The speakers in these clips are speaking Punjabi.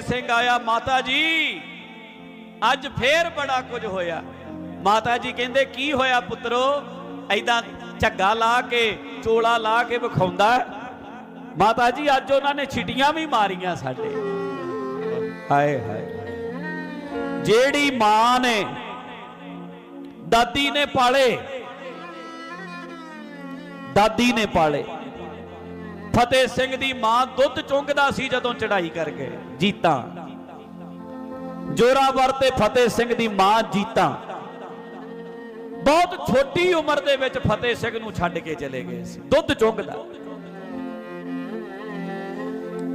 ਸਿੰਘ ਆਇਆ, ਮਾਤਾ ਜੀ, ਅੱਜ ਫੇਰ ਬੜਾ ਕੁਝ ਹੋਇਆ। ਮਾਤਾ ਜੀ ਕਹਿੰਦੇ, ਕੀ ਹੋਇਆ ਪੁੱਤਰੋ? ਐਦਾਂ ਝੱਗਾ ਲਾ ਕੇ, ਚੋਲਾ ਲਾ ਕੇ ਵਿਖਾਉਂਦਾ। ਮਾਤਾ ਜੀ, ਅੱਜ ਉਹਨਾਂ ਨੇ ਛਿਟੀਆਂ ਵੀ ਮਾਰੀਆਂ ਸਾਡੇ। ਹਾਏ ਹਾਏ। ਜਿਹੜੀ ਮਾਂ ਨੇ ਦਾਦੀ ਨੇ ਪਾਲੇ, ਦਾਦੀ ਨੇ ਪਾਲੇ। ਫਤਿਹ ਸਿੰਘ ਦੀ ਮਾਂ ਦੁੱਧ ਚੁੰਗਦਾ ਸੀ ਜਦੋਂ ਚੜਾਈ ਕਰ ਗਏ ਜੀਤਾਂ ਜੋਰਾਵਰ ਤੇ ਫਤਿਹ ਸਿੰਘ ਦੀ ਮਾਂ ਜੀਤਾਂ। ਬਹੁਤ ਛੋਟੀ ਉਮਰ ਦੇ ਵਿੱਚ ਫਤਿਹ ਸਿੰਘ ਨੂੰ ਛੱਡ ਕੇ ਚਲੇ ਗਏ ਸੀ। ਦੁੱਧ ਚੁੰਗਦਾ।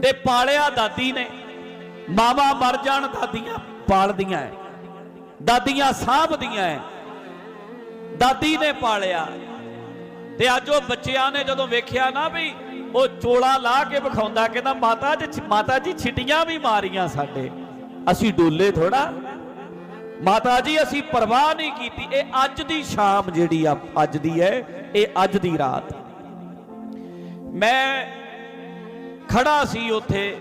ਤੇ ਪਾਲਿਆ ਦਾਦੀ ਨੇ। ਮਾਵਾ ਮਰ ਜਾਣ, ਦਾਦੀਆਂ ਪਾਲਦੀਆਂ ਐ। ਦਾਦੀਆਂ ਸਾਂਭਦੀਆਂ ਐ। ਦਾਦੀ ਨੇ ਪਾਲਿਆ। ਤੇ ਅੱਜ ਉਹ ਬੱਚਿਆਂ ਨੇ ਜਦੋਂ ਵੇਖਿਆ ਨਾ ਵੀ ਉਹ ਚੋਲਾ ਲਾ ਕੇ ਵਿਖਾਉਂਦਾ ਕਹਿੰਦਾ, ਮਾਤਾ ਜੀ ਮਾਤਾ ਜੀ, ਛਿਟੀਆਂ ਵੀ ਮਾਰੀਆਂ ਸਾਡੇ। ਅਸੀਂ ਡੋਲੇ ਥੋੜਾ ਮਾਤਾ ਜੀ, ਅਸੀਂ ਪਰਵਾਹ ਨਹੀਂ ਕੀਤੀ। ਇਹ ਅੱਜ ਦੀ ਸ਼ਾਮ ਜਿਹੜੀ ਆ, ਅੱਜ ਦੀ ਹੈ, ਇਹ ਅੱਜ ਦੀ ਰਾਤ। ਮੈਂ ਖੜਾ ਸੀ ਉੱਥੇ,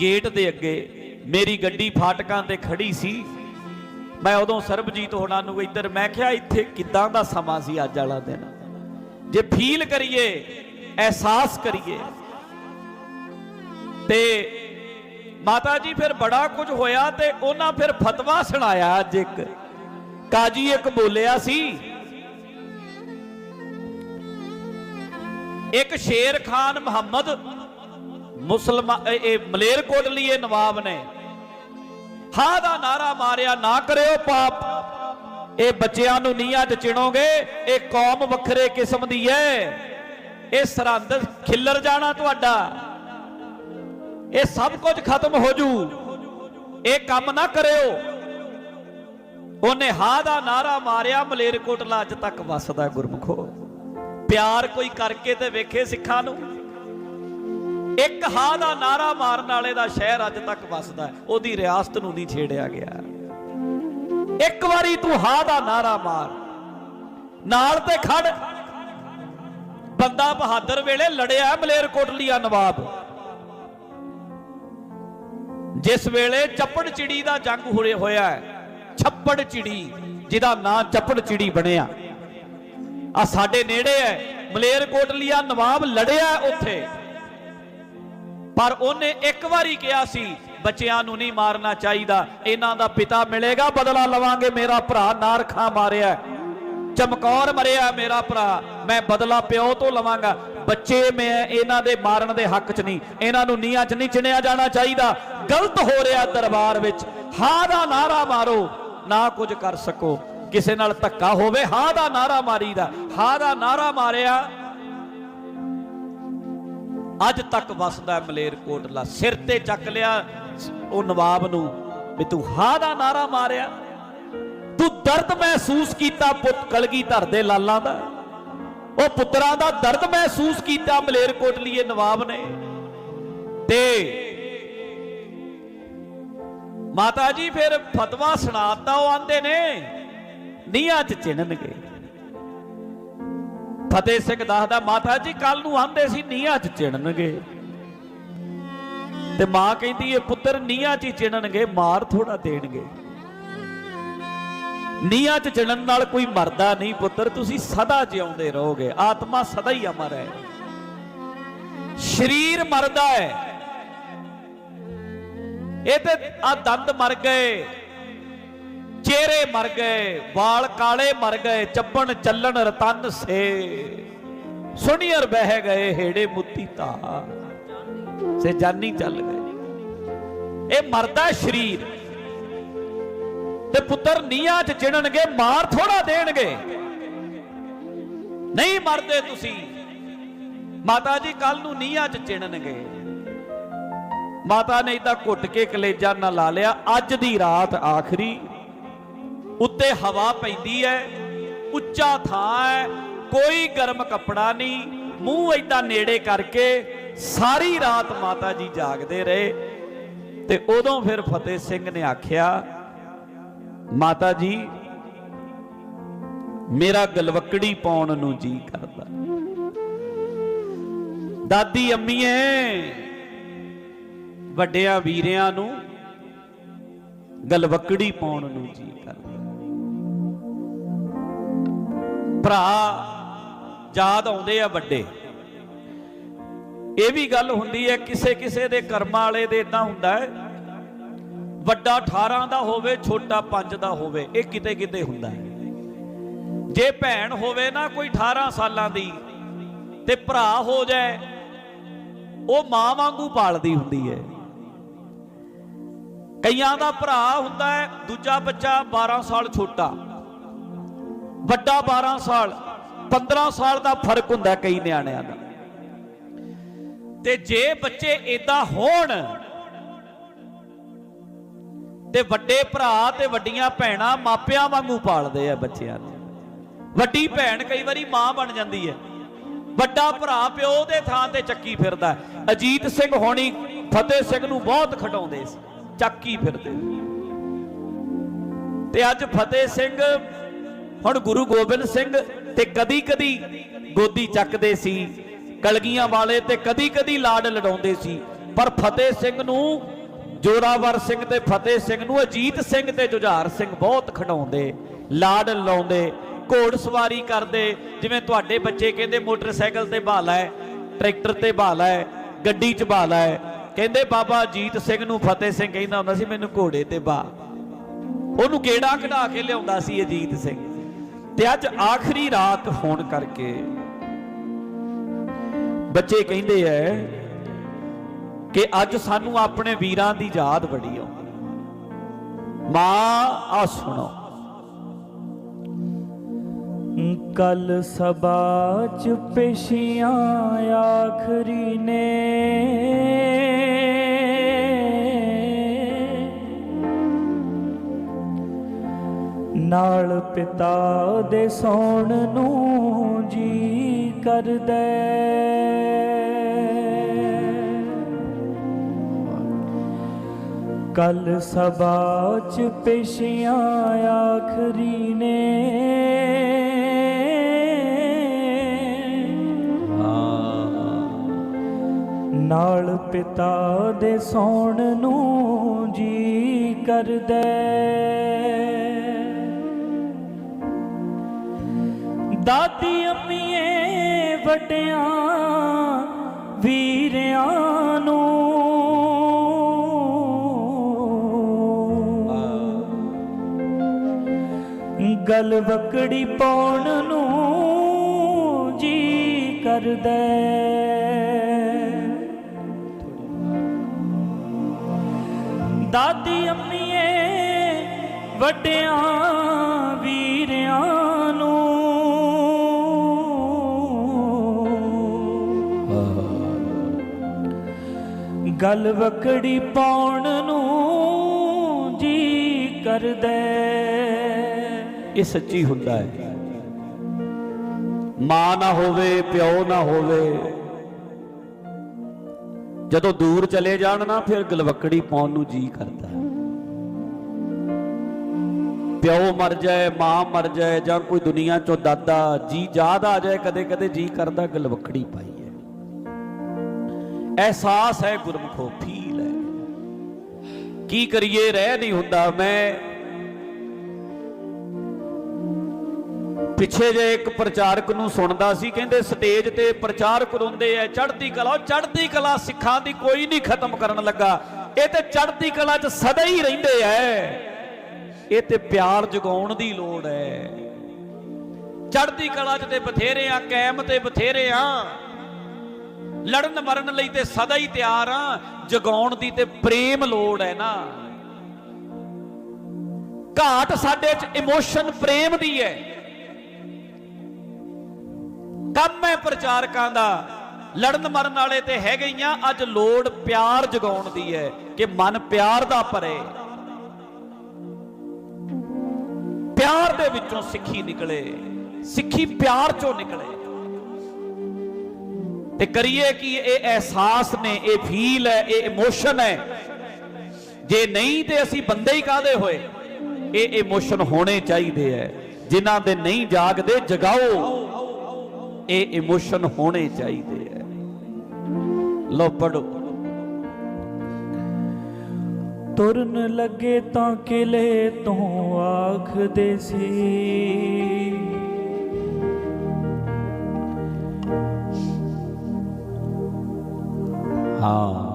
ਗੇਟ ਦੇ ਅੱਗੇ। ਮੇਰੀ ਗੱਡੀ ਫਾਟਕਾਂ ਤੇ ਖੜੀ ਸੀ। ਮੈਂ ਉਦੋਂ ਸਰਬਜੀਤ ਹੋਣਾ ਨੂੰ ਇੱਧਰ, ਮੈਂ ਕਿਹਾ, ਇੱਥੇ ਕਿੱਦਾਂ ਦਾ ਸਮਾਂ ਸੀ ਅੱਜ ਵਾਲਾ ਦਿਨ? ਜੇ ਫੀਲ ਕਰੀਏ ਅਹਿਸਾਸ ਕਰੀਏ ਤੇ ਮਾਤਾ ਜੀ ਫਿਰ ਬੜਾ ਕੁਝ ਹੋਇਆ ਤੇ ਉਹਨਾਂ ਫਿਰ ਫਤਵਾ ਸੁਣਾਇਆ ਅੱਜ ਇੱਕ ਕਾਜੀ ਇੱਕ ਬੋਲਿਆ ਸੀ ਇੱਕ ਸ਼ੇਰ ਖਾਨ ਮੁਹੰਮਦ ਮੁਸਲਮਾਨ ਇਹ ਮਲੇਰਕੋਟਲੀਏ ਨਵਾਬ ਨੇ ਹਾਂ ਦਾ ਨਾਰਾ ਮਾਰਿਆ ਨਾ ਕਰਿਓ ਪਾਪ ਇਹ ਬੱਚਿਆਂ ਨੂੰ ਨੀਹਾਂ 'ਚ ਚਿਣੋਗੇ ਇਹ ਕੌਮ ਵੱਖਰੇ ਕਿਸਮ ਦੀ ਹੈ ਇਹ ਸਰਹੰਦ ਖਿੱਲਰ ਜਾਣਾ ਤੁਹਾਡਾ। ਇਹ ਸਭ ਕੁਝ ਖਤਮ ਹੋ ਜੂ। ਇਹ ਕੰਮ ਨਾ ਕਰਿਓ। ਉਹਨੇ ਹਾ ਦਾ ਨਾਰਾ ਮਾਰਿਆ, ਮਲੇਰਕੋਟਲਾ ਅੱਜ ਤੱਕ ਵਸਦਾ ਗੁਰਮਖੋ। ਪਿਆਰ ਕੋਈ ਕਰਕੇ ਤੇ ਵੇਖੇ ਸਿੱਖਾਂ ਨੂੰ। ਇੱਕ ਹਾਂ ਦਾ ਨਾਰਾ ਮਾਰਨ ਵਾਲੇ ਦਾ ਸ਼ਹਿਰ ਅੱਜ ਤੱਕ ਵਸਦਾ ਉਹਦੀ ਰਿਆਸਤ ਨੂੰ ਨਹੀਂ ਛੇੜਿਆ ਗਿਆ। ਇੱਕ ਵਾਰੀ ਤੂੰ ਹਾ ਦਾ ਨਾਰਾ ਮਾਰ। ਨਾਲ ਤੇ ਖੜ। ਬੰਦਾ ਬਹਾਦਰ ਵੇਲੇ ਲੜਿਆ ਮਲੇਰਕੋਟਲੀਆ ਨਵਾਬ। ਜਿਸ ਵੇਲੇ ਚੱਪੜ ਚਿੜੀ ਦਾ ਜੰਗ ਹੋਰੇ ਹੋਇਆ ਛੱਪੜ ਚਿੜੀ, ਜਿਹਦਾ ਨਾਂ ਚੱਪੜ ਚਿੜੀ ਬਣਿਆ। ਆ ਸਾਡੇ ਨੇੜੇ ਹੈ, ਮਲੇਰਕੋਟਲੀਆ ਨਵਾਬ ਲੜਿਆ ਉੱਥੇ। ਪਰ ਉਹਨੇ ਇੱਕ ਵਾਰੀ ਕਿਹਾ ਸੀ, ਬੱਚਿਆਂ ਨੂੰ ਨਹੀਂ ਮਾਰਨਾ ਚਾਹੀਦਾ, ਇਹਨਾਂ ਦਾ ਪਿਤਾ ਮਿਲੇਗਾ, ਬਦਲਾ ਲਵਾਂਗੇ, ਮੇਰਾ ਭਰਾ ਨਾਰਖਾ ਮਾਰਿਆ ਚਮਕੌਰ ਮਰਿਆ ਮੇਰਾ ਭਰਾ, ਮੈਂ ਬਦਲਾ ਪਿਓ ਤੋਂ ਲਵਾਂਗਾ। ਬੱਚੇ ਮੈਂ ਇਹਨਾਂ ਦੇ ਮਾਰਨ ਦੇ ਹੱਕ 'ਚ ਨਹੀਂ, ਇਹਨਾਂ ਨੂੰ ਨੀਹਾਂ 'ਚ ਨਹੀਂ ਚਿਣਿਆ ਜਾਣਾ ਚਾਹੀਦਾ। ਗਲਤ ਹੋ ਰਿਹਾ ਦਰਬਾਰ ਵਿੱਚ। ਹਾਂ ਦਾ ਨਾਰਾ ਮਾਰੋ, ਨਾ ਕੁਝ ਕਰ ਸਕੋ। ਕਿਸੇ ਨਾਲ ਧੱਕਾ ਹੋਵੇ, ਹਾਂ ਦਾ ਨਾਰਾ ਮਾਰੀਦਾ। ਹਾਂ ਦਾ ਨਾਰਾ ਮਾਰਿਆ, ਅੱਜ ਤੱਕ ਵਸਦਾ ਮਲੇਰਕੋਟਲਾ ਸਿਰ ਤੇ ਚੱਕ ਲਿਆ, ਉਹ ਨਵਾਬ ਨੂੰ, ਵੀ ਤੂੰ ਹਾਂ ਦਾ ਨਾਰਾ ਮਾਰਿਆ। ਤੂੰ ਦਰਦ ਮਹਿਸੂਸ ਕੀਤਾ ਪੁੱਤ ਕਲਗੀਧਰ ਦੇ ਲਾਲਾਂ ਦਾ। ਉਹ ਪੁੱਤਰਾਂ ਦਾ ਦਰਦ ਮਹਿਸੂਸ ਕੀਤਾ ਮਲੇਰਕੋਟਲੀਏ ਨਵਾਬ ਨੇ। ਤੇ ਮਾਤਾ ਜੀ ਫਿਰ ਫਤਵਾ ਸੁਣਾਤਾ, ਉਹ ਆਂਦੇ ਨੇ, ਨੀਹਾਂ 'ਚ ਚਿਣਨਗੇ। ਫਤਿਹ ਸਿੰਘ ਦੱਸਦਾ ਮਾਤਾ ਜੀ ਕੱਲ ਨੂੰ ਆਂਦੇ ਸੀ ਨੀਹਾਂ 'ਚ ਚਿਣਨਗੇ। ਤੇ ਮਾਂ ਕਹਿੰਦੀ, ਇਹ ਪੁੱਤਰ ਨੀਹਾਂ 'ਚ ਹੀ ਚਿਣਨਗੇ, ਮਾਰ ਥੋੜਾ ਦੇਣਗੇ। ਨੀਹਾਂ 'ਚ ਚਿਣਨ ਨਾਲ ਕੋਈ ਮਰਦਾ ਨਹੀਂ ਪੁੱਤਰ, ਤੁਸੀਂ ਸਦਾ ਜਿਉਂਦੇ ਰਹੋਗੇ, ਆਤਮਾ ਸਦਾ ਹੀ ਅਮਰ ਹੈ। ਸਰੀਰ ਮਰਦਾ ਹੈ। ਇਹ ਤੇ ਆ ਦੰਦ ਮਰ ਗਏ, ਚਿਹਰੇ ਮਰ ਗਏ, ਵਾਲ ਕਾਲੇ ਮਰ ਗਏ ਚੱਬਣ ਚੱਲਣ ਰਤਨ ਸੇ। ਸੁਣੀਅਰ ਬਹਿ ਗਏ ਹੇੜੇ ਮੁੱਤੀ ਤਾ ਸੇ ਜਾਨੀ ਚੱਲ ਗਏ। ਇਹ ਮਰਦਾ ਸਰੀਰ। ਤੇ ਪੁੱਤਰ ਨੀਹਾਂ 'ਚ ਚਿਣਨਗੇ, ਮਾਰ ਥੋੜਾ ਦੇਣਗੇ। ਨਹੀਂ ਮਰਦੇ ਤੁਸੀਂ। ਮਾਤਾ ਜੀ ਕੱਲ ਨੂੰ ਨੀਹਾਂ 'ਚ ਚਿਣਨਗੇ। ਮਾਤਾ ਨੇ ਇਦਾਂ ਘੁੱਟ ਕੇ ਕਲੇਜਾ ਨਾ ਲਾ ਲਿਆ। ਅੱਜ ਦੀ ਰਾਤ ਆਖਰੀ। ਉੱਤੇ ਹਵਾ ਪੈਂਦੀ ਹੈ ਉੱਚਾ ਥਾਂ ਹੈ ਕੋਈ ਗਰਮ ਕੱਪੜਾ ਨਹੀਂ। ਮੂੰਹ ਏਦਾਂ ਨੇੜੇ ਕਰਕੇ ਸਾਰੀ ਰਾਤ ਮਾਤਾ ਜੀ ਜਾਗਦੇ ਰਹੇ। ਤੇ ਉਦੋਂ ਫਿਰ ਫਤਿਹ ਸਿੰਘ ਨੇ ਆਖਿਆ ਮਾਤਾ ਜੀ, ਮੇਰਾ ਗਲਵਕੜੀ ਪਾਉਣ ਨੂੰ ਜੀ ਕਰਦਾ। ਦਾਦੀ ਅੰਮੀਏ, ਵੱਡਿਆਂ ਵੀਰਿਆਂ ਨੂੰ ਗਲਵਕੜੀ ਪਾਉਣ ਨੂੰ ਜੀ ਕਰਦਾ। ਭਰਾ, ਯਾਦ ਆਉਂਦੇ ਆ ਵੱਡੇ। ਇਹ ਵੀ ਗੱਲ ਹੁੰਦੀ ਹੈ ਕਿਸੇ ਕਿਸੇ ਦੇ ਕਰਮਾਂ ਵਾਲੇ ਦੇ ਇਦਾਂ ਹੁੰਦਾ ਹੈ ਵੱਡਾ 18 ਦਾ ਹੋਵੇ, ਛੋਟਾ 5 ਦਾ ਹੋਵੇ, ਇਹ ਕਿਤੇ ਕਿਤੇ ਹੁੰਦਾ ਹੈ। ਜੇ ਭੈਣ ਹੋਵੇ ਨਾ ਕੋਈ 18 ਸਾਲਾਂ ਦੀ ਤੇ ਭਰਾ ਹੋ ਜਾਏ, ਉਹ ਮਾਂ ਵਾਂਗੂ ਪਾਲਦੀ ਹੁੰਦੀ ਹੈ। ਕਈਆਂ ਦਾ ਭਰਾ ਹੁੰਦਾ ਹੈ, ਦੂਜਾ ਬੱਚਾ 12 ਸਾਲ ਛੋਟਾ, ਵੱਡਾ 12 ਸਾਲ 15 ਸਾਲ ਦਾ ਫ਼ਰਕ ਹੁੰਦਾ ਕਈ ਨਿਆਣਿਆਂ ਦਾ। ਤੇ ਜੇ ਬੱਚੇ ਇਦਾਂ ਹੋਣ ਤੇ ਵੱਡੇ ਭਰਾ ਤੇ ਵੱਡੀਆਂ ਭੈਣਾਂ ਮਾਪਿਆਂ ਵਾਂਗੂ ਪਾਲਦੇ ਆ ਬੱਚਿਆਂ ਨੂੰ। ਵੱਡੀ ਭੈਣ ਕਈ ਵਾਰੀ ਮਾਂ ਬਣ ਜਾਂਦੀ ਹੈ। ਵੱਡਾ ਭਰਾ ਪਿਓ ਦੇ ਥਾਂ ਤੇ ਚੱਕੀ ਫਿਰਦਾ ਅਜੀਤ ਸਿੰਘ ਹੋਣੀ ਫਤਿਹ ਸਿੰਘ ਨੂੰ ਬਹੁਤ ਖਟਾਉਂਦੇ ਸੀ, ਚੱਕੀ ਫਿਰਦੇ। ਤੇ ਅੱਜ ਫਤਿਹ ਸਿੰਘ, ਹੁਣ ਗੁਰੂ ਗੋਬਿੰਦ ਸਿੰਘ ਤੇ ਕਦੀ ਕਦੀ ਗੋਦੀ ਚੱਕਦੇ ਸੀ, ਕਲਗੀਆਂ ਵਾਲੇ ਤੇ ਕਦੀ ਕਦੀ ਲਾਡ ਲੜਾਉਂਦੇ ਸੀ। ਪਰ ਫਤਿਹ ਸਿੰਘ ਨੂੰ ਜੋਰਾਵਰ ਸਿੰਘ ਤੇ ਫਤਿਹ ਸਿੰਘ ਨੂੰ, ਅਜੀਤ ਸਿੰਘ ਤੇ ਜੁਝਾਰ ਸਿੰਘ ਬਹੁਤ ਖਿਡਾਉਂਦੇ, ਲਾਡ ਲਾਉਂਦੇ, ਘੋੜ ਸਵਾਰੀ ਕਰਦੇ। ਜਿਵੇਂ ਤੁਹਾਡੇ ਬੱਚੇ ਕਹਿੰਦੇ, ਮੋਟਰਸਾਈਕਲ ਤੇ ਬਹਾ ਲੈ ਟਰੈਕਟਰ ਤੇ ਬਹਾ ਹੈ, ਗੱਡੀ 'ਚ ਬਹਾ ਲੈ ਕਹਿੰਦੇ, ਬਾਬਾ ਅਜੀਤ ਸਿੰਘ ਨੂੰ ਫਤਿਹ ਸਿੰਘ ਕਹਿੰਦਾ ਹੁੰਦਾ ਸੀ, ਮੈਨੂੰ ਘੋੜੇ ਤੇ ਬਾ। ਉਹਨੂੰ ਗੇੜਾ ਕਢਾ ਕੇ ਲਿਆਉਂਦਾ ਸੀ ਅਜੀਤ ਸਿੰਘ? ਤੇ ਅੱਜ ਆਖਰੀ ਰਾਤ ਹੋਣ ਕਰਕੇ ਬੱਚੇ ਕਹਿੰਦੇ ਐ ਕਿ ਅੱਜ ਸਾਨੂੰ ਆਪਣੇ ਵੀਰਾਂ ਦੀ ਯਾਦ ਬੜੀ ਆ ਮਾਂ ਆ ਸੁਣੋ। ਕਲ ਸਭਾ ਚ ਪੇਸ਼ੀਆਂ ਆਖਰੀ ਨੇ। ਨਾਲ ਪਿਤਾ ਦੇ ਸੌਣ ਨੂੰ ਜੀ ਕਰਦਾ ਕੱਲ ਸਭਾ ਚ ਪੇਸ਼ੀਆਂ ਆਖਰੀ ਨੇ ਨਾਲ ਪਿਤਾ ਦੇ ਸੌਣ ਨੂੰ ਜੀ ਕਰਦਾ ਦਾਦੀ ਅੰਮੀਏ ਵੱਡਿਆਂ ਗਲ ਵਕੜੀ ਪਾਉਣ ਨੂੰ ਜੀ ਕਰਦਾ ਦਾਦੀ ਅੰਮੀਏ, ਵੱਡਿਆਂ ਵੀਰਿਆਂ ਨੂੰ ਗਲ ਵਕੜੀ ਪਾਉਣ ਨੂੰ ਜੀ ਕਰਦਾ ਇਹ ਸੱਚੀ ਹੁੰਦਾ ਹੈ। ਮਾਂ ਨਾ ਹੋਵੇ, ਪਿਓ ਨਾ ਹੋਵੇ, ਜਦੋਂ ਦੂਰ ਚਲੇ ਜਾਣ ਨਾ, ਫਿਰ ਗਲਵਕੜੀ ਪਾਉਣ ਨੂੰ ਜੀ ਕਰਦਾ ਪਿਓ ਮਰ ਜਾਏ, ਮਾਂ ਮਰ ਜਾਏ, ਜਾਂ ਕੋਈ ਦੁਨੀਆ ਚੋਂ ਦਾਦਾ, ਜੀ ਯਾਦ ਆ ਜਾਏ ਕਦੇ ਕਦੇ ਜੀ ਕਰਦਾ ਗਲਵਕੜੀ ਪਾਈ ਹੈ। ਅਹਿਸਾਸ ਹੈ ਗੁਰਮਖੋ, ਫੀਲ ਹੈ। ਕੀ ਕਰੀਏ, ਰਹਿ ਨਹੀਂ ਹੁੰਦਾ। ਮੈਂ ਪਿੱਛੇ ਜੇ ਇੱਕ ਪ੍ਰਚਾਰਕ ਨੂੰ ਸੁਣਦਾ ਸੀ, ਕਹਿੰਦੇ ਸਟੇਜ ਤੇ ਪ੍ਰਚਾਰਕ ਰੋਂਦੇ ਐ, ਚੜ੍ਹਦੀ ਕਲਾ, ਉਹ ਚੜ੍ਹਦੀ ਕਲਾ ਸਿੱਖਾਂ ਦੀ ਕੋਈ ਨਹੀਂ ਖਤਮ ਕਰਨ ਲੱਗਾ। ਇਹ ਤੇ ਚੜ੍ਹਦੀ ਕਲਾ 'ਚ ਸਦਾ ਹੀ ਰਹਿੰਦੇ ਐ। ਇਹ ਤੇ ਪਿਆਰ ਜਗਾਉਣ ਦੀ ਲੋੜ ਐ। ਚੜ੍ਹਦੀ ਕਲਾ 'ਚ ਤੇ ਬਥੇਰੇ ਆ ਕਾਇਮ ਤੇ ਬਥੇਰੇ ਆ। ਲੜਨ ਮਰਨ ਲਈ ਤੇ ਸਦਾ ਹੀ ਤਿਆਰ ਆ, ਜਗਾਉਣ ਦੀ ਤੇ ਪ੍ਰੇਮ ਲੋੜ ਹੈ ਨਾ। ਘਾਟ ਸਾਡੇ 'ਚ ਇਮੋਸ਼ਨ ਪ੍ਰੇਮ ਦੀ ਹੈ ਕੰਮ ਹੈ ਪ੍ਰਚਾਰਕਾਂ ਦਾ। ਲੜਨ ਮਰਨ ਵਾਲੇ ਤੇ ਹੈਗੇ ਹੀ ਆ ਅੱਜ ਲੋੜ ਪਿਆਰ ਜਗਾਉਣ ਦੀ ਹੈ ਕਿ ਮਨ ਪਿਆਰ ਦਾ ਭਰੇ। ਪਿਆਰ ਦੇ ਵਿੱਚੋਂ ਸਿੱਖੀ ਨਿਕਲੇ। ਸਿੱਖੀ ਪਿਆਰ ਚੋਂ ਨਿਕਲੇ। ਤੇ ਕਰੀਏ ਕਿ ਇਹ ਅਹਿਸਾਸ ਨੇ, ਇਹ ਫੀਲ ਹੈ, ਇਹ ਇਮੋਸ਼ਨ ਹੈ। ਜੇ ਨਹੀਂ ਤੇ ਅਸੀਂ ਬੰਦੇ ਹੀ ਕਾਦੇ ਹੋਏ? ਇਹ ਇਮੋਸ਼ਨ ਹੋਣੇ ਚਾਹੀਦੇ ਐ ਜਿਨ੍ਹਾਂ ਦੇ ਨਹੀਂ ਜਾਗਦੇ, ਜਗਾਓ। ਇਹ ਇਮੋਸ਼ਨ ਹੋਣੇ ਚਾਹੀਦੇ ਐ ਲੋ ਪੜੋ ਤੁਰਨ ਲੱਗੇ ਤਾਂ ਕਿਲੇ ਤੋਂ ਆਖਦੇ ਸੀ ਹਾਂ।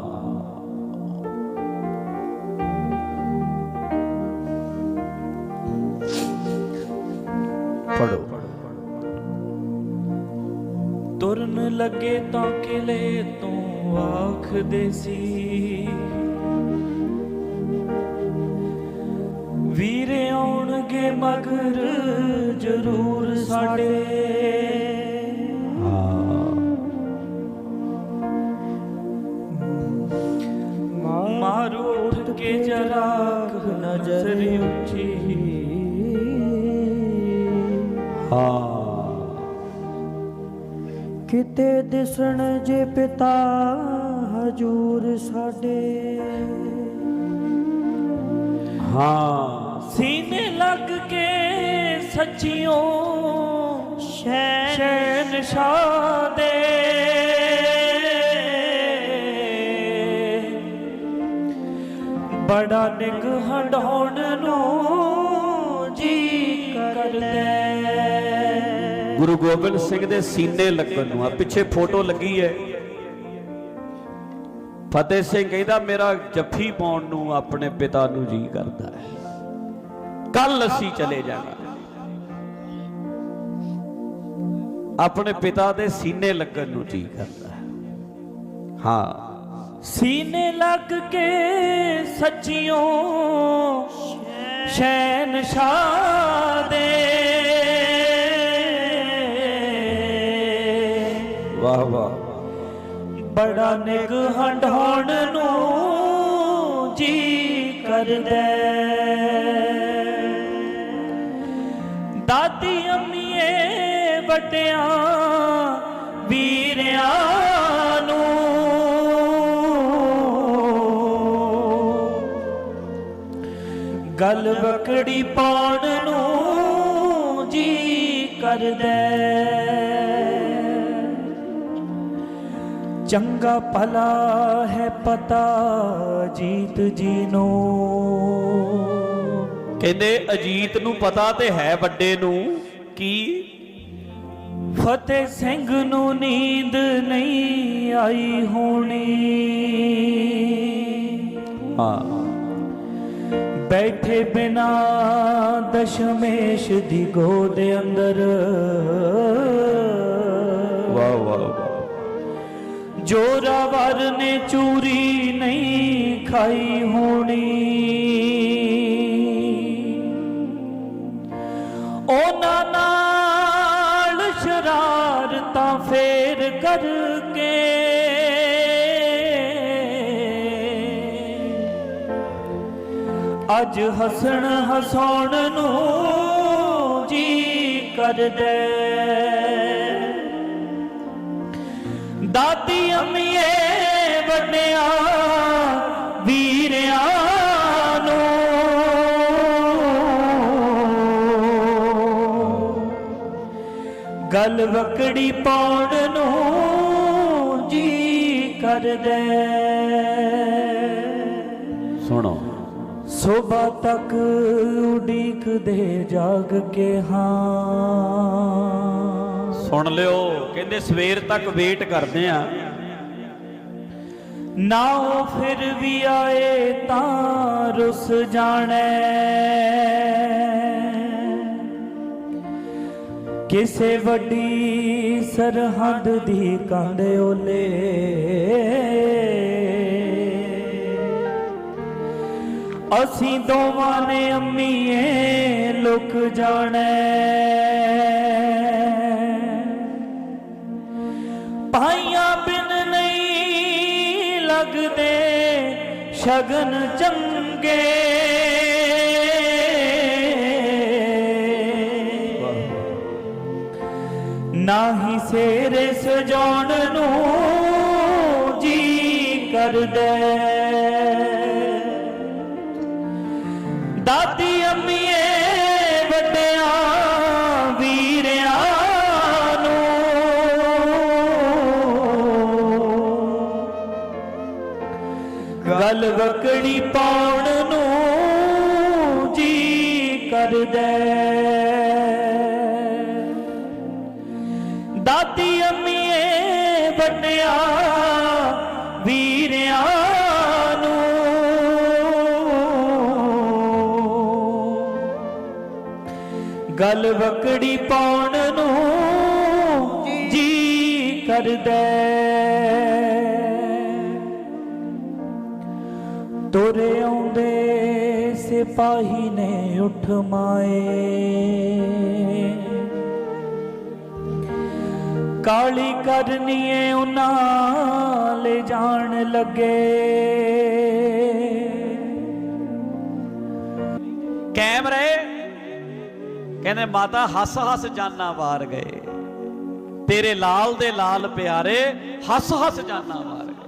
ਲੱਗੇ ਤਾਂ ਕਿਲੇ ਤੋਂ ਆਖਦੇ ਸੀ। ਵੀਰ ਆਉਣਗੇ ਮਗਰ ਜ਼ਰੂਰ ਸਾਡੇ। ਕਿਤੇ ਦਿਸਣ ਜੇ ਪਿਤਾ ਹਜੂਰ ਸਾਡੇ। ਹਾਂ। ਸੀਨੇ ਲੱਗ ਕੇ ਸੱਚਿਓ ਸ਼ੈਨ ਸ਼ਾਹ ਦੇ। ਬੜਾ ਨਿਗ ਹੰਡਾਉਣ ਨੂੰ ਜੀ ਕਰਦਾ। ਗੁਰੂ ਗੋਬਿੰਦ ਸਿੰਘ ਦੇ ਸੀਨੇ ਲੱਗਣ ਨੂੰ ਆ ਪਿੱਛੇ ਫੋਟੋ ਲੱਗੀ ਹੈ। ਫਤਿਹ ਸਿੰਘ ਕਹਿੰਦਾ, ਮੇਰਾ ਜੱਫੀ ਪਾਉਣ ਨੂੰ ਆਪਣੇ ਪਿਤਾ ਨੂੰ ਜੀ ਕਰਦਾ ਹੈ। ਕੱਲ ਅਸੀਂ ਚਲੇ ਜਾਣਾ। ਆਪਣੇ ਪਿਤਾ ਦੇ ਸੀਨੇ ਲੱਗਣ ਨੂੰ ਜੀ ਕਰਦਾ ਹੈ। ਹਾਂ। ਸੀਨੇ ਲੱਗ ਕੇ ਸੱਚਿਓ ਸ਼ੈਨ ਸ਼ਾਹ ਦੇ ਵਾਹ ਬੜਾ ਨਿਗ ਹੰਡਾਉਣ ਨੂੰ ਜੀ ਕਰਦਾ ਦਾਦੀ ਅੰਮੀਏ ਵੱਡਿਆਂ ਵੀਰਿਆਂ ਨੂੰ। ਗਲ ਵਕੜੀ ਪਾਉਣ ਨੂੰ ਜੀ ਕਰਦਾ ਚੰਗਾ ਭਲਾ ਹੈ ਪਤਾ ਜੀਤ ਜੀ ਨੂੰ ਕਹਿੰਦੇ ਅਜੀਤ ਨੂੰ ਪਤਾ ਤੇ ਹੈ ਵੱਡੇ ਨੂੰ ਕੀ ਫਤਿਹ ਸਿੰਘ ਨੂੰ ਨੀਂਦ ਨਹੀਂ ਆਈ ਹੋਣੀ। ਹਾਂ। ਬੈਠੇ ਬਿਨਾ ਦਸ਼ਮੇਸ਼ ਦੀ ਗੋਦ ਅੰਦਰ। ਵਾਹ ਵਾਹ। ਜੋਰਾਵਰ ਨੇ ਚੂਰੀ ਨਹੀਂ ਖਾਈ ਹੋਣੀ। ਉਹਨਾਂ ਨਾਲ ਸ਼ਰਾਰਤਾਂ ਫੇਰ ਕਰਕੇ। ਅੱਜ ਹਸਣ ਹਸਾਉਣ ਨੂੰ ਜੀ ਕਰਦਾ ਦਾਦੀ ਅੰਮੀਏ ਵੱਡਿਆ ਵੀਰਿਆਂ ਨੂੰ। ਗਲ ਵਕੜੀ ਪਾਉਣ ਨੂੰ ਜੀ ਕਰਦਾ ਸੁਣੋ। ਸਵੇਰ ਤੱਕ ਉਡੀਕਦੇ ਜਾਗ ਕੇ ਹਾਂ। ਸੁਣ ਲਿਓ, ਕਹਿੰਦੇ ਸਵੇਰ ਤੱਕ ਵੇਟ ਕਰਦੇ ਆ। ਨਾ ਉਹ ਫਿਰ ਵੀ ਆਏ ਤਾਂ ਰੁੱਸ ਜਾਣੈ। ਕਿਸੇ ਵੱਡੀ ਸਰਹੱਦ ਦੀ ਕੰਧ ਓਲੇ। ਅਸੀਂ ਦੋਵਾਂ ਨੇ ਅੰਮੀਏ ਲੁਕ ਜਾਣੈ। ਭਾਈਆਂ ਬਿਨ ਨਹੀਂ ਲੱਗਦੇ ਸ਼ਗਨ ਚੰਗੇ। ਨਾਹੀ ਸੇਰੇ ਸਜਾਉਣ ਨੂੰ ਜੀ ਕਰਦਾ। ਗਲ ਵਕੜੀ ਪਾਉਣ ਨੂੰ ਜੀ ਕਰਦਾ ਤੁਰੇ ਆਉਂਦੇ ਸਿਪਾਹੀ ਨੇ ਉਠ ਮਾਏ। ਕਾਲੀ ਕਰਨੀਏ ਉਹਨਾਂ ਲੈ ਜਾਣ ਲੱਗੇ। ਕਹਿੰਦੇ, ਮਾਤਾ ਹੱਸ ਹੱਸ ਜਾਨਾਂ ਵਾਰ ਗਏ। ਤੇਰੇ ਲਾਲ ਦੇ ਲਾਲ ਪਿਆਰੇ ਹੱਸ ਹੱਸ ਜਾਨਾਂ ਵਾਰ ਗਏ।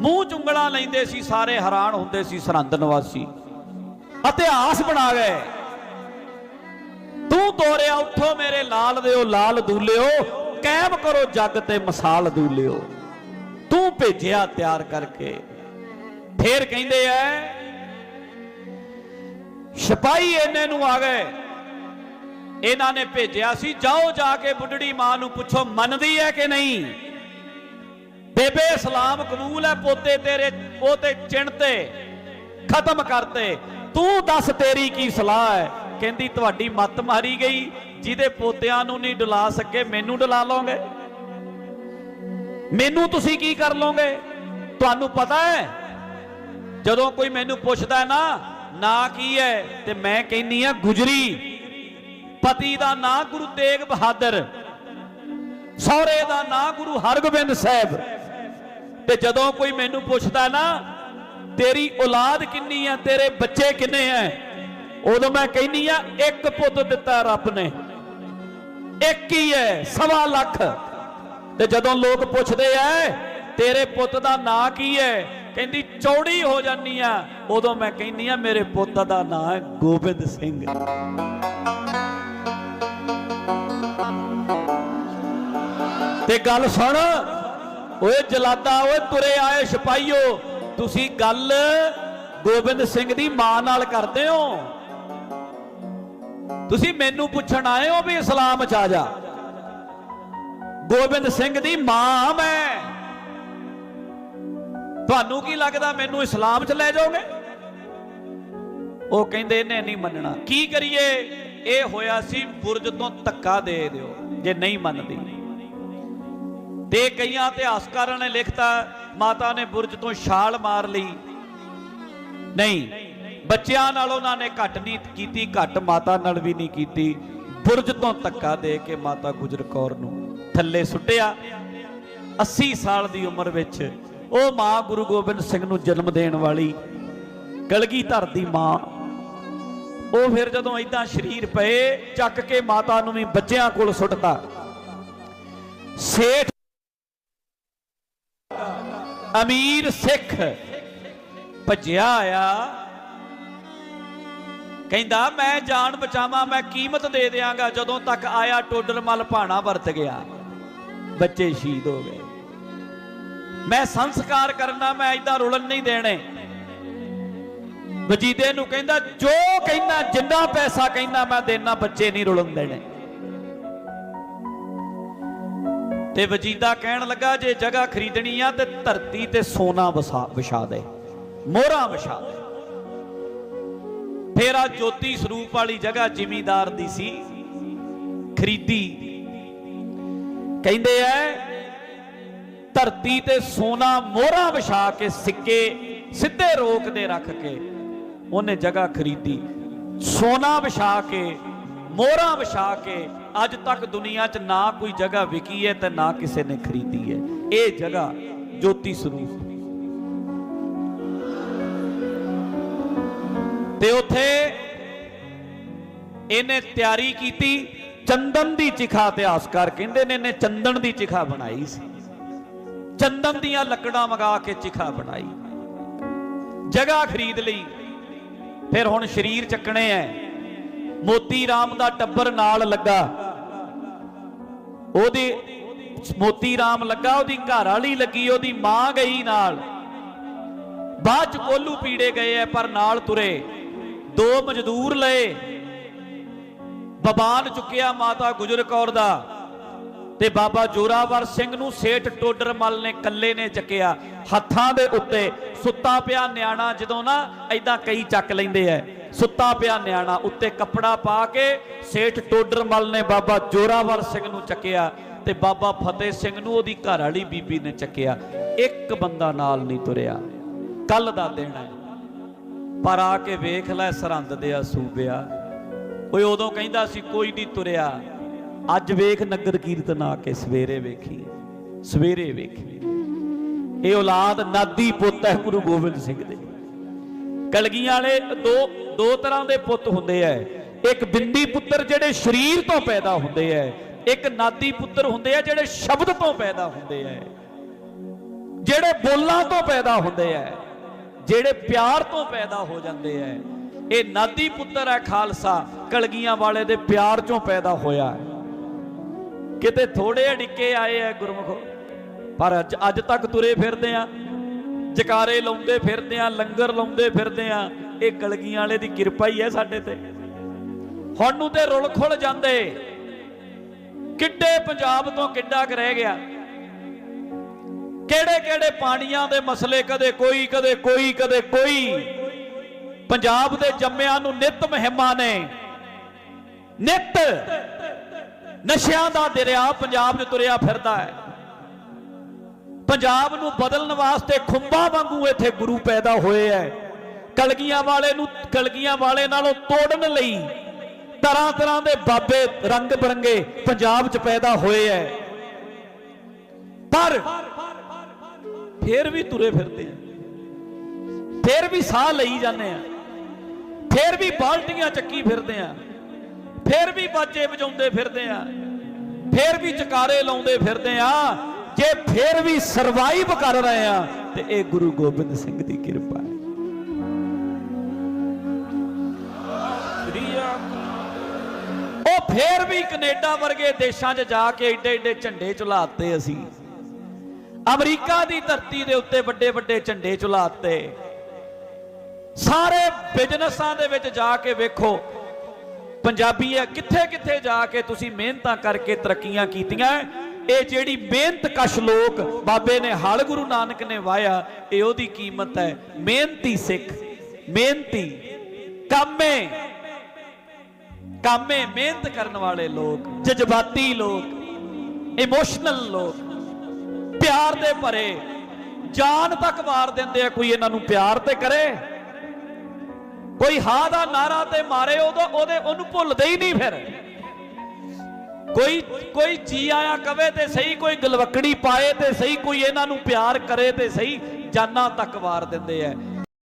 ਮੂੰਹ ਚੁੰਗਲਾ ਲੈਂਦੇ ਸੀ, ਸਾਰੇ ਹੈਰਾਨ ਹੁੰਦੇ ਸੀ, ਸਰਹੰਦ ਨਿਵਾਸੀ। ਇਤਿਹਾਸ ਬਣਾ ਗਏ। ਤੂੰ ਤੋਰਿਆ ਉੱਠੋ ਮੇਰੇ ਲਾਲ ਦਿਓ ਲਾਲ ਦੂਲਿਓ। ਕਾਇਮ ਕਰੋ ਜੱਗ ਤੇ ਮਿਸਾਲ ਦੂਲਿਓ। ਤੂੰ ਭੇਜਿਆ ਤਿਆਰ ਕਰਕੇ। ਫੇਰ ਕਹਿੰਦੇ ਐ, ਸਿਪਾਹੀ ਇਹਨੇ ਨੂੰ ਆ ਗਏ। ਇਹਨਾਂ ਨੇ ਭੇਜਿਆ ਸੀ, ਜਾਓ ਜਾ ਕੇ ਬੁੱਢੜੀ ਮਾਂ ਨੂੰ ਪੁੱਛੋ, ਮੰਨਦੀ ਹੈ ਕਿ ਨਹੀਂ? ਬੇਬੇ, ਸਲਾਮ ਕਬੂਲ ਹੈ ਪੋਤੇ ਤੇਰੇ ਉਹ ਤੇ ਚਿਣ ਤੇ ਖਤਮ ਕਰਤੇ। ਤੂੰ ਦੱਸ ਤੇਰੀ ਕੀ ਸਲਾਹ ਹੈ? ਕਹਿੰਦੀ, ਤੁਹਾਡੀ ਮੱਤ ਮਾਰੀ ਗਈ, ਜਿਹਦੇ ਪੋਤਿਆਂ ਨੂੰ ਨਹੀਂ ਡੁਲਾ ਸਕੇ, ਮੈਨੂੰ ਡੁਲਾ ਲਓਗੇ? ਮੈਨੂੰ ਤੁਸੀਂ ਕੀ ਕਰ ਲਓਗੇ? ਤੁਹਾਨੂੰ ਪਤਾ ਹੈ, ਜਦੋਂ ਕੋਈ ਮੈਨੂੰ ਪੁੱਛਦਾ ਹੈ ਨਾ ਕੀ ਹੈ, ਤੇ ਮੈਂ ਕਹਿੰਨੀ ਆ ਗੁਜਰੀ। ਪਤੀ ਦਾ ਨਾਂ ਗੁਰੂ ਤੇਗ ਬਹਾਦਰ, ਸਹੁਰੇ ਦਾ ਨਾਂ ਗੁਰੂ ਹਰਗੋਬਿੰਦ ਸਾਹਿਬ। ਤੇ ਜਦੋਂ ਕੋਈ ਮੈਨੂੰ ਪੁੱਛਦਾ ਨਾ, ਤੇਰੀ ਔਲਾਦ ਕਿੰਨੀ ਆ, ਤੇਰੇ ਬੱਚੇ ਕਿੰਨੇ ਆ? ਉਦੋਂ ਮੈਂ ਕਹਿੰਨੀ ਆ, ਇੱਕ ਪੁੱਤ ਦਿੱਤਾ ਰੱਬ ਨੇ। ਇੱਕ ਹੀ ਹੈ, ਸਵਾ ਲੱਖ। ਤੇ ਜਦੋਂ ਲੋਕ ਪੁੱਛਦੇ ਐ ਤੇਰੇ ਪੁੱਤ ਦਾ ਨਾਂ ਕੀ ਹੈ? ਕਹਿੰਦੀ, ਚੌੜੀ ਹੋ ਜਾਨੀ ਆ। ਉਦੋਂ ਮੈਂ ਕਹਿੰਨੀ ਆ, ਮੇਰੇ ਪੁੱਤ ਦਾ ਨਾਂ ਹੈ ਗੋਬਿੰਦ ਸਿੰਘ। ਤੇ ਗੱਲ ਸੁਣ। ਓਏ ਜਲਾਦਾ, ਓਏ ਤੁਰੇ ਆਏ ਸਿਪਾਹੀਓ, ਤੁਸੀਂ ਗੱਲ ਗੋਬਿੰਦ ਸਿੰਘ ਦੀ ਮਾਂ ਨਾਲ ਕਰਦੇ ਹੋ। ਤੁਸੀਂ ਮੈਨੂੰ ਪੁੱਛਣ ਆਏ ਹੋ ਵੀ ਇਸਲਾਮ ਚ ਆ ਜਾ। ਗੋਬਿੰਦ ਸਿੰਘ ਦੀ ਮਾਂ ਮੈਂ। ਤੁਹਾਨੂੰ ਕੀ ਲੱਗਦਾ ਮੈਨੂੰ ਇਸਲਾਮ ਚ ਲੈ ਜਾਓਗੇ? ਉਹ ਕਹਿੰਦੇ, ਇਹਨੇ ਨਹੀਂ ਮੰਨਣਾ। ਕੀ ਕਰੀਏ? ਇਹ ਹੋਇਆ ਸੀ, ਬੁਰਜ ਤੋਂ ਧੱਕਾ ਦੇ ਦਿਓ, ਜੇ ਨਹੀਂ ਮੰਨਦੀ। ਤੇ ਕਈਆਂ ਇਤਿਹਾਸਕਾਰਾਂ ਨੇ ਲਿਖਤਾ, ਮਾਤਾ ਨੇ ਬੁਰਜ ਤੋਂ ਛਾਲ ਮਾਰ ਲਈ। ਨਹੀਂ, ਬੱਚਿਆਂ ਨਾਲ ਉਹਨਾਂ ਨੇ ਘੱਟ ਨਹੀਂ ਕੀਤੀ, ਘੱਟ ਮਾਤਾ ਨਾਲ ਵੀ ਨਹੀਂ ਕੀਤੀ। ਬੁਰਜ ਤੋਂ ਧੱਕਾ ਦੇ ਕੇ ਮਾਤਾ ਗੁਜਰ ਕੌਰ ਨੂੰ ਥੱਲੇ ਸੁੱਟਿਆ। 80 ਸਾਲ ਦੀ ਉਮਰ ਵਿੱਚ ਉਹ ਮਾਂ ਗੁਰੂ ਗੋਬਿੰਦ ਸਿੰਘ ਨੂੰ ਜਨਮ ਦੇਣ ਵਾਲੀ ਕਲਗੀਧਰ ਦੀ ਮਾਂ। ਉਹ ਫਿਰ ਜਦੋਂ ਇਦਾਂ ਸ਼ਰੀਰ ਪਏ, ਚੱਕ ਕੇ ਮਾਤਾ ਨੂੰ ਵੀ ਬੱਚਿਆਂ ਕੋਲ ਸੁੱਟਤਾ। ਸੇਠ ਅਮੀਰ ਸਿੱਖ ਭੱਜਿਆ ਆਇਆ। ਕਹਿੰਦਾ, ਮੈਂ ਜਾਨ ਬਚਾਵਾਂ, ਮੈਂ ਕੀਮਤ ਦੇ ਦਿਆਂਗਾ। ਜਦੋਂ ਤੱਕ ਆਇਆ ਟੋਡਰ ਮਲ ਭਾਣਾ ਵਰਤ ਗਿਆ, ਬੱਚੇ ਸ਼ਹੀਦ ਹੋ ਗਏ। ਮੈਂ ਸੰਸਕਾਰ ਕਰਨਾ, ਮੈਂ ਇਦਾਂ ਰੁਲਣ ਨਹੀਂ ਦੇਣੇ। ਵਜੀਦੇ ਨੂੰ ਕਹਿੰਦਾ, ਜੋ ਕਹਿੰਦਾ, ਜਿੰਨਾ ਪੈਸਾ ਕਹਿੰਦਾ, ਮੈਂ ਦੇਣਾ, ਬੱਚੇ ਨਹੀਂ ਰੁਲਣ ਦੇਣੇ। ਤੇ ਵਜੀਦਾ ਕਹਿਣ ਲੱਗਾ, ਜੇ ਜਗ੍ਹਾ ਖਰੀਦਣੀ ਆ ਤੇ ਧਰਤੀ ਤੇ ਸੋਨਾ ਵਸਾ, ਵਿਛਾ ਦੇ, ਮੋਹਰਾਂ ਵਿਛਾ ਦੇ। ਫੇਰ ਆ ਜੋਤੀ ਸਰੂਪ ਵਾਲੀ ਜਗ੍ਹਾ ਜ਼ਿਮੀਦਾਰ ਦੀ ਸੀ, ਖਰੀਦੀ। ਕਹਿੰਦੇ ਐ, ਧਰਤੀ ਤੇ ਸੋਨਾ ਮੋਹਰਾਂ ਵਿਛਾ ਕੇ ਸਿੱਕੇ, ਸਿੱਧੇ ਰੋਕ ਦੇ ਰੱਖ ਕੇ ਉਹਨੇ ਜਗ੍ਹਾ ਖਰੀਦੀ। ਸੋਨਾ ਵਿਛਾ ਕੇ, ਮੋਹਰਾਂ ਵਿਛਾ ਕੇ ਅੱਜ ਤੱਕ ਦੁਨੀਆ 'ਚ ਨਾ ਕੋਈ ਜਗ੍ਹਾ ਵਿਕੀ ਹੈ ਤੇ ਨਾ ਕਿਸੇ ਨੇ ਖਰੀਦੀ ਹੈ। ਇਹ ਜਗ੍ਹਾ ਜੋਤੀ ਸਰੂਪ ਤੇ ਉੱਥੇ ਇਹਨੇ ਤਿਆਰੀ ਕੀਤੀ, ਚੰਦਨ ਦੀ ਚਿਖਾ ਇਤਿਹਾਸਕਾਰ ਕਹਿੰਦੇ ਨੇ ਇਹਨੇ ਚੰਦਨ ਦੀ ਚਿਖਾ ਬਣਾਈ ਸੀ। ਚੰਦਨ ਦੀਆਂ ਲੱਕੜਾਂ ਮੰਗਾ ਕੇ ਚਿਖਾ ਬਣਾਈ। ਜਗ੍ਹਾ ਖਰੀਦ ਲਈ। ਫਿਰ ਹੁਣ ਸ਼ਰੀਰ ਚੱਕਣੇ ਐ ਮੋਤੀ ਰਾਮ ਦਾ ਟੱਬਰ ਨਾਲ ਲੱਗਾ। ਉਹਦੀ ਮੋਤੀ ਰਾਮ ਲੱਗਾ, ਉਹਦੀ ਘਰ ਵਾਲੀ ਲੱਗੀ, ਉਹਦੀ ਮਾਂ ਗਈ ਨਾਲ। ਬਾਅਦ ਚ ਕੋਲੂ ਪੀੜੇ ਗਏ ਐ, ਪਰ ਨਾਲ ਤੁਰੇ। ਦੋ ਮਜ਼ਦੂਰ ਲਏ। ਬਬਾਨ ਚੁੱਕਿਆ ਮਾਤਾ ਗੁਜਰ ਕੌਰ ਦਾ। ਤੇ ਬਾਬਾ ਜੋਰਾਵਰ ਸਿੰਘ ਨੂੰ ਸੇਠ ਟੋਡਰ ਮਲ ਨੇ ਕੱਲੇ ਨੇ ਚੱਕਿਆ। ਹੱਥਾਂ ਦੇ ਉੱਤੇ ਸੁੱਤਾ ਪਿਆ ਨਿਆਣਾ ਜਦੋਂ ਨਾ ਐਦਾਂ ਕਈ ਚੱਕ ਲੈਂਦੇ ਐ। ਸੁੱਤਾ ਪਿਆ ਨਿਆਣਾ, ਉੱਤੇ ਕੱਪੜਾ ਪਾ ਕੇ ਸੇਠ ਟੋਡਰ ਮਲ ਨੇ ਬਾਬਾ ਜੋਰਾਵਰ ਸਿੰਘ ਨੂੰ ਚੱਕਿਆ ਤੇ ਬਾਬਾ ਫਤਿਹ ਸਿੰਘ ਨੂੰ ਉਹਦੀ ਘਰ ਵਾਲੀ ਬੀਬੀ ਨੇ ਚੱਕਿਆ। ਇੱਕ ਬੰਦਾ ਨਾਲ ਨਹੀਂ ਤੁਰਿਆ। ਕੱਲ ਦਾ ਦਿਨ ਹੈ। ਪਰ ਆ ਕੇ ਵੇਖ ਲੈ ਸਰਹੰਦ ਦੇ ਆ ਸੂਬਿਆ ਓਏ ਉਦੋਂ ਕਹਿੰਦਾ ਸੀ, ਕੋਈ ਨਹੀਂ ਤੁਰਿਆ। ਅੱਜ ਵੇਖ ਨਗਰ ਕੀਰਤਨ ਆ ਕੇ ਸਵੇਰੇ ਵੇਖੀ। ਸਵੇਰੇ ਵੇਖੀ। ਇਹ ਔਲਾਦ ਨਾਦੀ ਪੁੱਤ ਹੈ ਗੁਰੂ ਗੋਬਿੰਦ ਸਿੰਘ ਦੇ। ਕਲਗੀਆਂ ਵਾਲੇ ਦੋ ਦੋ ਤਰ੍ਹਾਂ ਦੇ ਪੁੱਤ ਹੁੰਦੇ ਐ। ਇੱਕ ਬਿੰਦੀ ਪੁੱਤਰ ਜਿਹੜੇ ਸਰੀਰ ਤੋਂ ਪੈਦਾ ਹੁੰਦੇ ਐ, ਇੱਕ ਨਾਦੀ ਪੁੱਤਰ ਹੁੰਦੇ ਆ ਜਿਹੜੇ ਸ਼ਬਦ ਤੋਂ ਪੈਦਾ ਹੁੰਦੇ ਐ। ਜਿਹੜੇ ਬੋਲਾਂ ਤੋਂ ਪੈਦਾ ਹੁੰਦੇ ਐ, ਜਿਹੜੇ ਪਿਆਰ ਤੋਂ ਪੈਦਾ ਹੋ ਜਾਂਦੇ ਐ। ਇਹ ਨਾਦੀ ਪੁੱਤਰ ਹੈ ਖਾਲਸਾ, ਕਲਗੀਆਂ ਵਾਲੇ ਦੇ ਪਿਆਰ ਚੋਂ ਪੈਦਾ ਹੋਇਆ ਕਿਤੇ ਥੋੜੇ ਅੜਿੱਕੇ ਆਏ ਐ ਗੁਰਮੁਖੋ, ਪਰ ਅੱਜ ਅੱਜ ਤੱਕ ਤੁਰੇ ਫਿਰਦੇ ਆ। ਜਕਾਰੇ ਲਾਉਂਦੇ ਫਿਰਦੇ ਆ, ਲੰਗਰ ਲਾਉਂਦੇ ਫਿਰਦੇ ਆ। ਇਹ ਕਲਗੀਆਂ ਵਾਲੇ ਦੀ ਕਿਰਪਾ ਹੀ ਹੈ ਸਾਡੇ ਤੇ। ਹੁਣ ਨੂੰ ਤੇ ਰੁਲ ਖੁੱਲ ਜਾਂਦੇ। ਕਿੱਡੇ ਪੰਜਾਬ ਤੋਂ ਕਿੱਡਾ ਕੁ ਰਹਿ ਗਿਆ। ਕਿਹੜੇ ਕਿਹੜੇ ਪਾਣੀਆਂ ਦੇ ਮਸਲੇ ਕਦੇ ਕੋਈ ਕਦੇ ਕੋਈ ਕਦੇ ਕੋਈ। ਪੰਜਾਬ ਦੇ ਜੰਮਿਆਂ ਨੂੰ ਨਿਤ ਮਹਿਮਾ ਨੇ। ਨਿਤ ਨਸ਼ਿਆਂ ਦਾ ਦਰਿਆ ਪੰਜਾਬ 'ਚ ਤੁਰਿਆ ਫਿਰਦਾ ਹੈ। ਪੰਜਾਬ ਨੂੰ ਬਦਲਣ ਵਾਸਤੇ ਖੁੰਬਾਂ ਵਾਂਗੂ ਇੱਥੇ ਗੁਰੂ ਪੈਦਾ ਹੋਏ ਐ ਕਲਗੀਆਂ ਵਾਲੇ ਨੂੰ, ਕਲਗੀਆਂ ਵਾਲੇ ਨਾਲੋਂ ਤੋੜਨ ਲਈ ਤਰ੍ਹਾਂ ਤਰ੍ਹਾਂ ਦੇ ਬਾਬੇ ਰੰਗ ਬਰੰਗੇ ਪੰਜਾਬ 'ਚ ਪੈਦਾ ਹੋਏ ਐ। ਪਰ ਫੇਰ ਵੀ ਤੁਰੇ ਫਿਰਦੇ ਆ। ਫੇਰ ਵੀ ਸਾਹ ਲਈ ਜਾਂਦੇ ਆ। ਫੇਰ ਵੀ ਬਾਲਟੀਆਂ ਚੱਕੀ ਫਿਰਦੇ ਆ। ਫੇਰ ਵੀ ਬਾਜੇ ਵਜਾਉਂਦੇ ਫਿਰਦੇ ਆ। ਫੇਰ ਵੀ ਚਕਾਰੇ ਲਾਉਂਦੇ ਫਿਰਦੇ ਆ। ਜੇ ਫੇਰ ਵੀ ਸਰਵਾਈਵ ਕਰ ਰਹੇ ਆ, ਤੇ ਇਹ ਗੁਰੂ ਗੋਬਿੰਦ ਸਿੰਘ ਦੀ ਕਿਰਪਾ ਫੇਰ ਵੀ ਕੈਨੇਡਾ ਵਰਗੇ ਦੇਸ਼ਾਂ 'ਚ ਜਾ ਕੇ ਏਡੇ ਏਡੇ ਝੰਡੇ ਝੁਲਾਤੇ ਅਸੀਂ। ਅਮਰੀਕਾ ਦੀ ਧਰਤੀ ਦੇ ਉੱਤੇ ਵੱਡੇ ਵੱਡੇ ਝੰਡੇ ਝੁਲਾਤੇ। ਸਾਰੇ ਬਿਜ਼ਨਸਾਂ ਦੇ ਵਿੱਚ ਜਾ ਕੇ ਵੇਖੋ, ਪੰਜਾਬੀ ਆ ਕਿੱਥੇ ਕਿੱਥੇ ਜਾ ਕੇ ਤੁਸੀਂ ਮਿਹਨਤਾਂ ਕਰਕੇ ਤਰੱਕੀਆਂ ਕੀਤੀਆਂ ਇਹ ਜਿਹੜੀ ਮਿਹਨਤ ਕਸ਼ ਲੋਕ ਬਾਬੇ ਨੇ, ਹਲ ਗੁਰੂ ਨਾਨਕ ਨੇ ਵਾਇਆ ਇਹ ਉਹਦੀ ਕੀਮਤ ਹੈ ਮਿਹਨਤੀ ਸਿੱਖ, ਮਿਹਨਤੀ, ਕੰਮੇ ਕਾਮੇ ਮਿਹਨਤ ਕਰਨ ਵਾਲੇ ਲੋਕ, ਜਜ਼ਬਾਤੀ ਲੋਕ ਇਮੋਸ਼ਨਲ ਲੋਕ, ਪਿਆਰ ਦੇ ਭਰੇ, ਜਾਨ ਤੱਕ ਵਾਰ ਦਿੰਦੇ ਆ, ਕੋਈ ਇਹਨਾਂ ਨੂੰ ਪਿਆਰ ਤੇ ਕਰੇ। ਕੋਈ ਹਾਂ ਦਾ ਨਾਰਾ ਤੇ ਮਾਰੇ, ਉਦੋਂ ਉਹਦੇ ਉਹਨੂੰ ਭੁੱਲਦੇ ਹੀ ਨਹੀਂ ਫਿਰ। ਕੋਈ ਕੋਈ ਜੀ ਆਇਆ ਕਵੇ ਤੇ ਸਹੀ, ਕੋਈ ਗਲਵਕੜੀ ਪਾਏ ਤੇ ਸਹੀ, ਕੋਈ ਇਹਨਾਂ ਨੂੰ ਪਿਆਰ ਕਰੇ ਤੇ ਸਹੀ, ਜਾਨਾਂ ਤੱਕ ਵਾਰ ਦਿੰਦੇ ਐ